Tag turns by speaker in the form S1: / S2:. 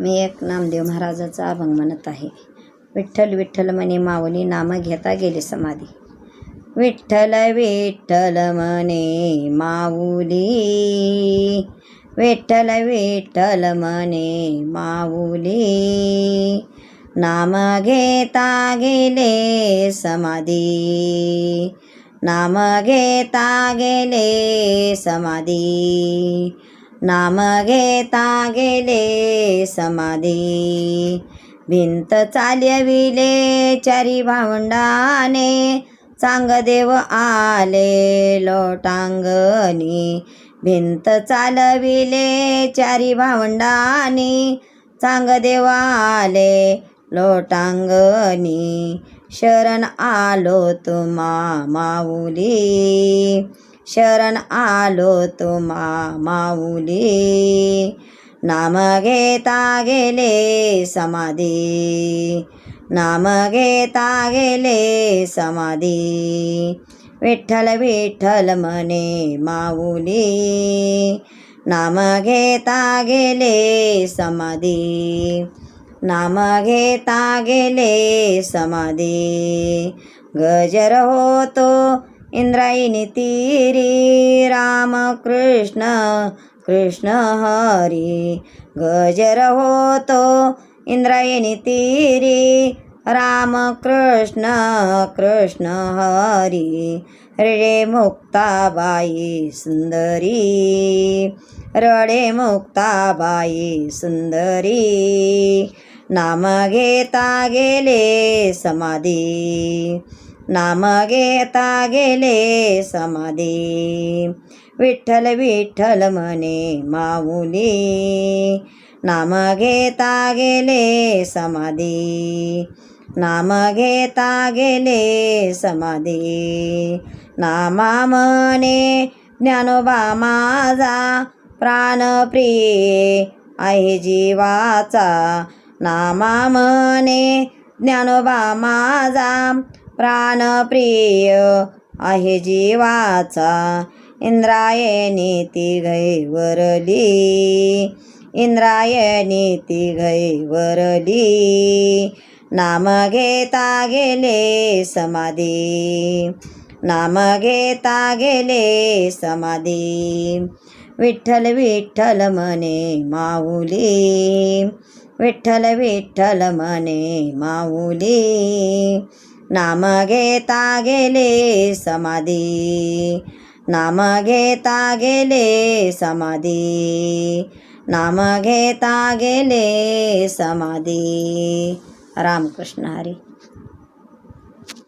S1: मी एक नामदेव महाराजाचा अभंग म्हणत आहे. विठ्ठल विठ्ठल म्हणे माऊली नाम घेता गेले समाधी. विठ्ठल विठ्ठल म्हणे माऊली. विठ्ठल विठ्ठल म्हणे माऊली. नाम घेता गेले समाधी. नाम घेता गेले समाधी. नाम घेता गेले समाधी. भिंत चालविले चारी भावंडाने. चांगदेव आले लोटांगणी. भिंत चालविले चारी भावंडानी. चांगदेव आले लोटांगणी. शरण आलो तुम्हा माऊली. शरण आलो तुम्हा माऊली. नाम घेता गेले समाधी. नाम घेता गेले समाधी. विठ्ठल विठ्ठल म्हणे माऊली. नाम घेता गेले समाधी. नाम घेता गेले समाधी. गजर होतो इंद्रायणी तीरी राम कृष्ण कृष्ण हरी. गजर होतो इंद्रायणी तीरी राम कृष्ण कृष्ण हरी. रे मुक्ताबाई सुंदरी रडे मुक्ताबाई सुंदरी. नाम घेता गेले समाधी नाम घेता गेले समाधी विठ्ठल विठ्ठल म्हणे माऊली नाम घेता गेले समाधी नाम घेता गेले समाधी नामा म्हणे ज्ञानोबा माझा प्राणप्रिय आहे जीवाचा नामा म्हणे ज्ञानोबा माझा प्राणप्रिय आहे जीवाचा. इंद्रायणी घै वरली. इंद्रायणी घै वरली. नाम घेता गेले समाधी. नाम घेता गेले समाधी. विठ्ठल विठ्ठल म्हणे माऊली. विठ्ठल विठ्ठल म्हणे माऊली. नाम घेता गेले समाधी. नाम घेता गेले समाधी. नाम घेता गेले समाधी. रामकृष्ण हरी.